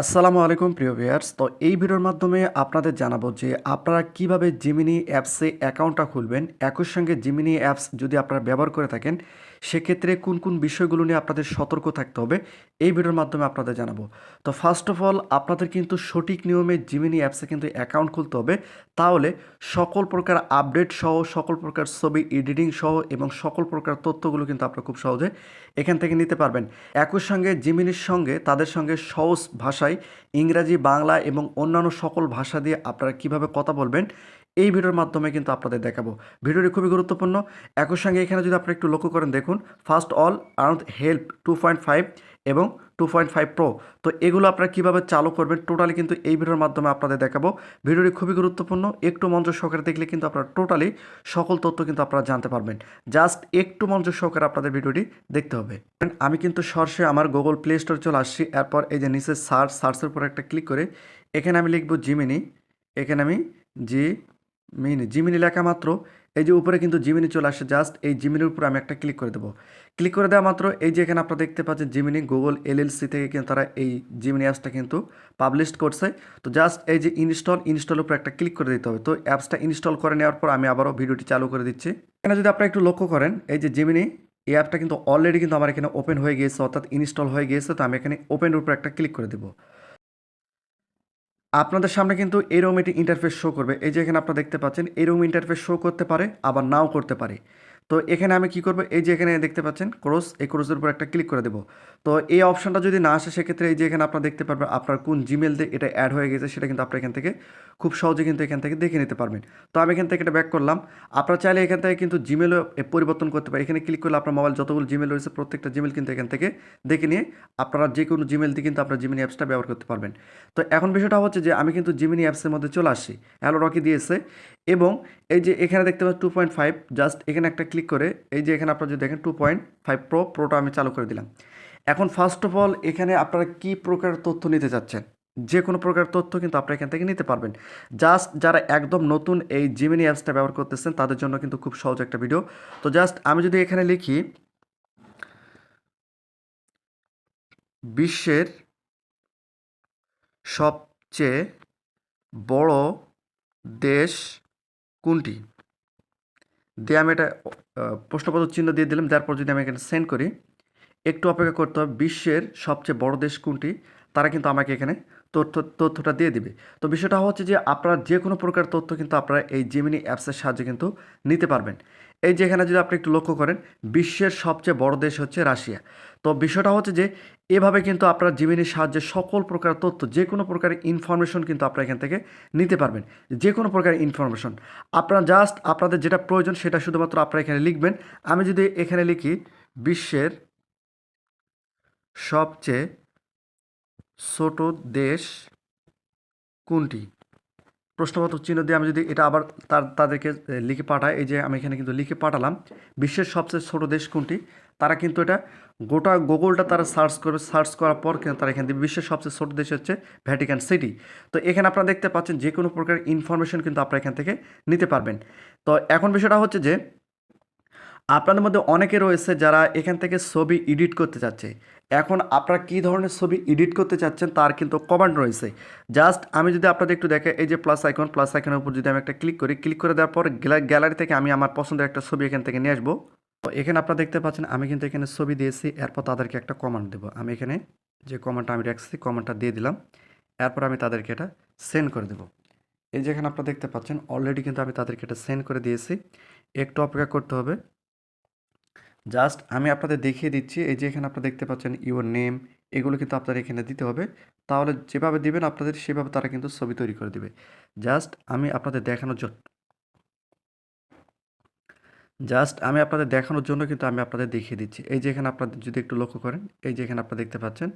আসসালামু আলাইকুম, প্রিয় ভিউয়ার্স। তো এই ভিডিওর মাধ্যমে আপনাদের জানাব যে আপনারা কীভাবে জিমিনি অ্যাপসে অ্যাকাউন্টটা খুলবেন। একই সঙ্গে জিমিনি অ্যাপস যদি আপনারা ব্যবহার করে থাকেন সেক্ষেত্রে কোন কোন বিষয়গুলো নিয়ে আপনাদের সতর্ক থাকতে হবে, এই ভিডিওর মাধ্যমে আপনাদের জানাব। তো ফার্স্ট অফ অল আপনাদের কিন্তু সঠিক নিয়মে জিমিনি অ্যাপসে কিন্তু অ্যাকাউন্ট খুলতে হবে। তাহলে সকল প্রকার আপডেট সহ, সকল প্রকার ছবি এডিটিং সহ এবং সকল প্রকার তথ্যগুলো কিন্তু আপনারা খুব সহজে এখান থেকে নিতে পারবেন। একই সঙ্গে জিমিনির সঙ্গে, তাদের সঙ্গে সহজ ভাষায় ইংরাজি, বাংলা এবং অন্যান্য সকল ভাষা দিয়ে আপনারা কীভাবে কথা বলবেন এই ভিডিওর মাধ্যমে কিন্তু আপনাদের দেখাবো। ভিডিওটি খুবই গুরুত্বপূর্ণ। একই সঙ্গে এখানে যদি আপনারা একটু লক্ষ্য করেন, দেখুন first all earn help two point five এবং টু পয়েন্ট ফাইভ প্রো তো এগুলো আপনারা কীভাবে চালু করবেন টোটালি কিন্তু এই ভিডিওর মাধ্যমে আপনাদের দেখাবো। ভিডিওটি খুবই গুরুত্বপূর্ণ। একটু মঞ্চ সহকারে দেখলে কিন্তু আপনারা টোটালি সকল তথ্য কিন্তু আপনারা জানতে পারবেন। জাস্ট একটু মঞ্চ সহকারে আপনাদের ভিডিওটি দেখতে হবে। আমি কিন্তু সরাসরি আমার গুগল প্লে স্টোর চলে আসছি। এরপর এই যে নিচে সার্চ সার্চের উপর একটা ক্লিক করে, এখানে আমি লিখব জিমিনি এখানে আমি জি মিনি জিমিনি লেখা মাত্র। এই যে উপরে কিন্তু জিমিনি চলে আসে। জাস্ট এই জিমিনির উপর আমি একটা ক্লিক করে দেবো। ক্লিক করে দেওয়া মাত্র এই যে এখানে আপনারা দেখতে পাচ্ছেন জিমিনি গুগল এলএলসি থেকে কিন্তু তারা এই জিমিনি অ্যাপসটা কিন্তু পাবলিশ করছে। তো জাস্ট এই যে ইনস্টল ইনস্টল উপর একটা ক্লিক করে দিতে হবে। তো অ্যাপসটা ইনস্টল করে নেওয়ার পর আমি আবারও ভিডিওটি চালু করে দিচ্ছি। এখানে যদি আপনারা একটু লক্ষ্য করেন, এই যে জিমিনি এই অ্যাপটা কিন্তু অলরেডি কিন্তু আমার এখানে ওপেন হয়ে গিয়েছে, অর্থাৎ ইনস্টল হয়ে গিয়েছে। তো আমি এখানে ওপেনের উপর একটা ক্লিক করে দেবো। আপনাদের সামনে কিন্তু এরকম এটি ইন্টারফেস শো করবে। এই যে এখানে আপনারা দেখতে পাচ্ছেন এরকম ইন্টারফেস শো করতে পারে, আবার নাও করতে পারে। তো এখানে আমি কি করব? এই যে এখানে দেখতে পাচ্ছেন, ক্রস, এই ক্রসের উপর একটা ক্লিক করে দেবো। তো এই অপশনটা যদি না আসে, সেক্ষেত্রে এই যে এখানে আপনারা দেখতে পারবেন, আপনার কোন জিমেল দিয়ে এটা অ্যাড হয়ে গেছে, সেটা কিন্তু আপনার এখান থেকে খুব সহজে কিন্তু এখান থেকে দেখে নিতে পারবেন। তো আমি এখান থেকে এটা ব্যাক করলাম। আপনারা চাইলে এখান থেকে কিন্তু জিমেলও পরিবর্তন করতে পারেন। এখানে ক্লিক করলে আপনার মোবাইল যতগুলো জিমেল রয়েছে, প্রত্যেকটা জিমেল কিন্তু এখান থেকে দেখে নিয়ে আপনারা যে কোনো জিমেল দিয়ে কিন্তু আপনার জিমিনি অ্যাপসটা ব্যবহার করতে পারবেন। তো এখন বিষয়টা হচ্ছে যে, আমি কিন্তু জিমিনি অ্যাপসের মধ্যে চলে আসছি। হ্যালো রকি দিয়েছে। এবং এই যে এখানে দেখতে পাচ্ছি টু পয়েন্ট ফাইভ জাস্ট এখানে একটা ক্লিক করে, এই যে এখানে আপনারা যদি দেখেন টু পয়েন্ট ফাইভ প্রো প্রোটা আমি চালু করে দিলাম। এখন ফার্স্ট অফ অল এখানে আপনারা কী প্রকার তথ্য নিতে চাচ্ছেন? যে কোনো প্রকার তথ্য কিন্তু আপনারা এখান থেকে নিতে পারবেন। জাস্ট যারা একদম নতুন এই জিমিনি অ্যাপসটা ব্যবহার করতেছেন, তাদের জন্য কিন্তু খুব সহজ একটা ভিডিও তো জাস্ট আমি যদি এখানে লিখি, বিশ্বের সবচেয়ে বড় দেশ কোনটি? দিয়ে আমি এটা প্রশ্নপত্র চিহ্ন দিয়ে দিলাম। তারপর যদি আমি এখানে সেন্ড করি, একটু অপেক্ষা করতে হবে, বিশ্বের সবচেয়ে বড় দেশ কোনটি? তারা কিন্তু আমাকে এখানে তথ্য, তথ্যটা দিয়ে দিবে। তো বিষয়টা হচ্ছে যে, আপনারা যে কোনো প্রকার তথ্য কিন্তু আপনারা এই জেমিনি অ্যাপসের সাহায্যে কিন্তু নিতে পারবেন। এই যে এখানে যদি আপনি একটু লক্ষ্য করেন, বিশ্বের সবচেয়ে বড় দেশ হচ্ছে রাশিয়া। তো বিষয়টা হচ্ছে যে, এভাবে কিন্তু আপনারা জিমিনির সাহায্যে সকল প্রকার তথ্য, যে কোনো প্রকারের ইনফরমেশন কিন্তু আপনারা এখান থেকে নিতে পারবেন। যে কোনো প্রকারের ইনফরমেশন আপনারা জাস্ট আপনাদের যেটা প্রয়োজন সেটা শুধুমাত্র আপনারা এখানে লিখবেন। আমি যদি এখানে লিখি, বিশ্বের সবচেয়ে ছোট দেশ কোনটি? প্রশ্নপত্র চিহ্ন দিয়ে আমি যদি এটা আবার তার, তাদেরকে লিখে পাঠাই, এই যে আমি এখানে কিন্তু লিখে পাঠালাম, বিশ্বের সবচেয়ে ছোট দেশ কোনটি? তারা কিন্তু এটা গোটা গুগলটা তারা সার্চ করবে, সার্চ করার পর কিন্তু তারা এখান থেকে বিশ্বের সবচেয়ে ছোট দেশ হচ্ছে ভ্যাটিকান সিটি তো এখানে আপনারা দেখতে পাচ্ছেন যে কোনো প্রকার ইনফরমেশন কিন্তু আপনারা এখান থেকে নিতে পারবেন। তো এখন বিষয়টা হচ্ছে যে, আপনাদের মধ্যে অনেকে রয়েছে যারা এখান থেকে ছবি এডিট করতে চাচ্ছে। এখন আপনারা কী ধরনের ছবি এডিট করতে চাচ্ছেন তার কিন্তু কমান্ড রয়েছে। জাস্ট আমি যদি আপনাদের একটু দেখে, এই যে প্লাস আইকন প্লাস আইকনের উপর যদি আমি একটা ক্লিক করি ক্লিক করে দেওয়ার পর গ্যালারি থেকে আমি আমার পছন্দের একটা ছবি এখান থেকে নিয়ে আসব। তো এখানে আপনারা দেখতে পাচ্ছেন, আমি কিন্তু এখানে ছবি দিয়েছি, এরপর তাদেরকে একটা কমান্ড দেবো। আমি এখানে যে কমান্ডটা আমি রাখছি কমান্ডটা দিয়ে দিলাম। এরপর আমি তাদেরকে এটা সেন্ড করে দেবো। এই যে এখানে আপনারা দেখতে পাচ্ছেন অলরেডি কিন্তু আমি তাদেরকে এটা সেন্ড করে দিয়েছি। একটু অপেক্ষা করতে হবে। জাস্ট আমি আপনাদের দেখিয়ে দিচ্ছি, এই যে এখানে আপনারা দেখতে পাচ্ছেন ইউর নেম এগুলো কিন্তু আপনারা এখানে দিতে হবে। তাহলে যেভাবে দিবেন আপনাদের, সেভাবে তারা কিন্তু ছবি তৈরি করে দিবে। জাস্ট আমি আপনাদের দেখানোর জন্য জাস্ট আমি আপনাদের দেখানোর জন্য কিন্তু আমি আপনাদের দেখিয়ে দিচ্ছি। এই যে এখানে আপনাদের যদি একটু লক্ষ্য করেন, এই যে এখানে আপনারা দেখতে পাচ্ছেন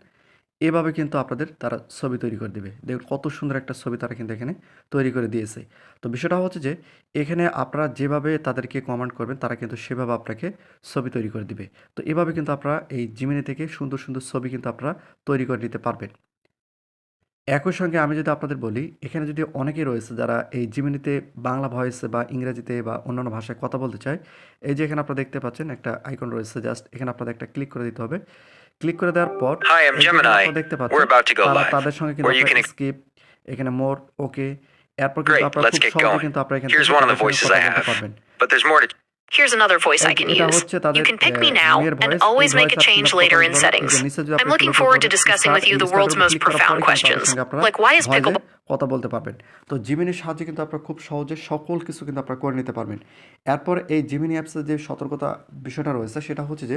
এভাবে কিন্তু আপনাদের তারা ছবি তৈরি করে দেবে। দেখুন কত সুন্দর একটা ছবি তারা কিন্তু এখানে তৈরি করে দিয়েছে। তো বিষয়টা হচ্ছে যে, এখানে আপনারা যেভাবে তাদেরকে কমান্ড করবেন, তারা কিন্তু সেভাবে আপনাকে ছবি তৈরি করে দিবে। তো এভাবে কিন্তু আপনারা এই জিমিনি থেকে সুন্দর সুন্দর ছবি কিন্তু আপনারা তৈরি করে নিতে পারবেন। একই সঙ্গে আমি যদি আপনাদের বলি, এখানে যদি অনেকেই রয়েছে যারা এই জিমিনিতে বাংলা ভয়েসে বা ইংরেজিতে বা অন্যান্য ভাষায় কথা বলতে চায়, এই যে এখানে আপনারা দেখতে পাচ্ছেন একটা আইকন রয়েছে জাস্ট এখানে আপনাদের একটা ক্লিক করে দিতে হবে। ক্লিক করে দেওয়ার পর হাই আই এম জেমিনাই দেখতে পাচ্ছি তারা তাদের সঙ্গে কিন্তু স্কিপ এখানে মোর ওকে এরপর কিন্তু আপনারা খুব সহজে কিন্তু আপনারা এখানে here's one of the voices I have but there's more Here's another voice I can use. You can pick me now and always make a change later in settings. I'm looking forward to discussing with you the world's most profound questions. Like, why is pickleball? কথা বলতে পারবেন তো জিমিনির সাহায্যে কিন্তু আপনারা খুব সহজে সকল কিছু কিন্তু আপনারা করে নিতে পারবেন এরপর এই জিমিনি অ্যাপসের যে সতর্কতা বিষয়টা রয়েছে সেটা হচ্ছে যে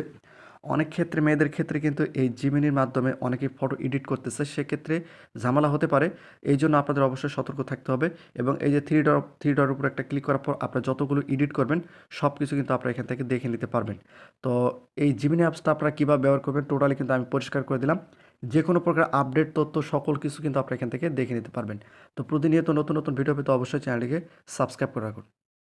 অনেক ক্ষেত্রে মেয়েদের ক্ষেত্রে কিন্তু এই জিমিনির মাধ্যমে অনেকে ফটো এডিট করতেছে, সেক্ষেত্রে ঝামেলা হতে পারে। এই জন্য আপনাদের অবশ্যই সতর্ক থাকতে হবে এবং এই যে থ্রি ডর থ্রি ডর উপর একটা ক্লিক করার পর আপনারা যতগুলো এডিট করবেন সব কিছু কিন্তু আপনারা এখান থেকে দেখে নিতে পারবেন। তো এই জিমিনি অ্যাপসটা আপনারা কীভাবে ব্যবহার করবেন টোটালি কিন্তু আমি পরিষ্কার করে দিলাম। যে কোনো প্রকার আপডেট তথ্য, সকল কিছু কিন্তু আপনারা এখান থেকে দেখে নিতে পারবেন। তো প্রতিনিয়ত নতুন নতুন ভিডিও পেতে অবশ্যই চ্যানেলটিকে সাবস্ক্রাইব করে রাখুন।